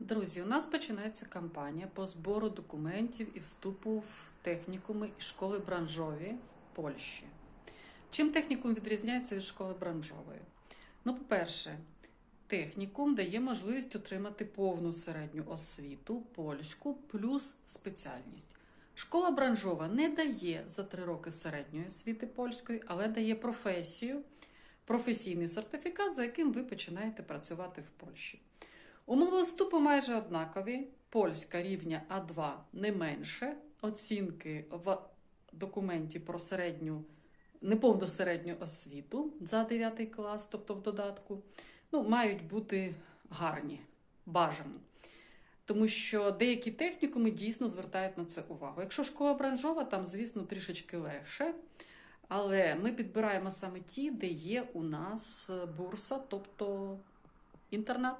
Друзі, у нас починається кампанія по збору документів і вступу в технікуми і школи бранжові Польщі. Чим технікум відрізняється від школи бранжової? Ну, по-перше, технікум дає можливість отримати повну середню освіту польську плюс спеціальність. Школа бранжова не дає за три роки середньої освіти польської, але дає професію, професійний сертифікат, за яким ви починаєте працювати в Польщі. Умови вступу майже однакові. Польська рівня А2 не менше. Оцінки в документі про середню, неповну середню освіту за 9 клас, тобто в додатку, ну, мають бути гарні, бажані. Тому що деякі технікуми дійсно звертають на це увагу. Якщо школа бранжова, там, звісно, трішечки легше. Але ми підбираємо саме ті, де є у нас бурса, тобто інтернат.